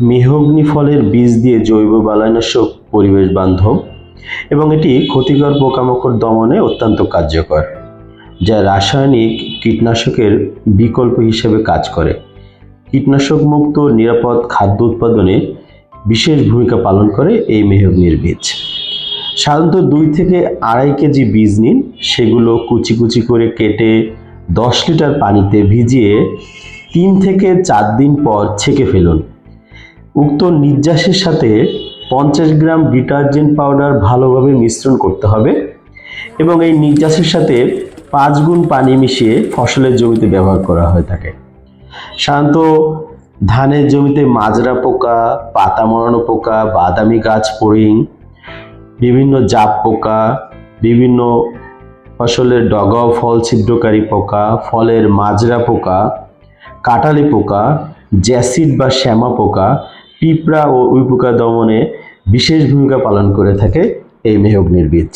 মেহগ্নি ফলের বীজ দিয়ে জৈব বালানাশক পরিবেশ বান্ধব এবং এটি ক্ষতিকর পোকামাকড় দমনে অত্যন্ত কার্যকর, যা রাসায়নিক কীটনাশকের বিকল্প হিসেবে কাজ করে। কীটনাশক মুক্ত নিরাপদ খাদ্য উৎপাদনে বিশেষ ভূমিকা পালন করে এই মেহগ্নির বীজ। সাধারণত দুই থেকে আড়াই কেজি বীজ নিন, সেগুলো কুচি কুচি করে কেটে দশ লিটার পানিতে ভিজিয়ে তিন থেকে চার দিন পর ছেঁকে ফেলুন। উক্ত নির্যাসের সাথে পঞ্চাশ গ্রাম ডিটারজেন্ট পাউডার ভালোভাবে মিশ্রণ করতে হবে এবং এই নির্যাসের সাথে পাঁচ গুণ পানি মিশিয়ে ফসলের জমিতে ব্যবহার করা হয়ে থাকে। সাধারণত ধানের জমিতে মাজরা পোকা, পাতা মরানো পোকা, বাদামি গাছ ফড়িং বিভিন্ন জাপ পোকা, বিভিন্ন ফসলের ডগাও ফল, ছিদ্রকারী পোকা, ফলের মাজরা পোকা কাটালি পোকা, জ্যাসিড বা শ্যামা পোকা পিঁপড়া ও উইপোকা দমনে বিশেষ ভূমিকা পালন করে থাকে এই মেহগ্নির বীজ।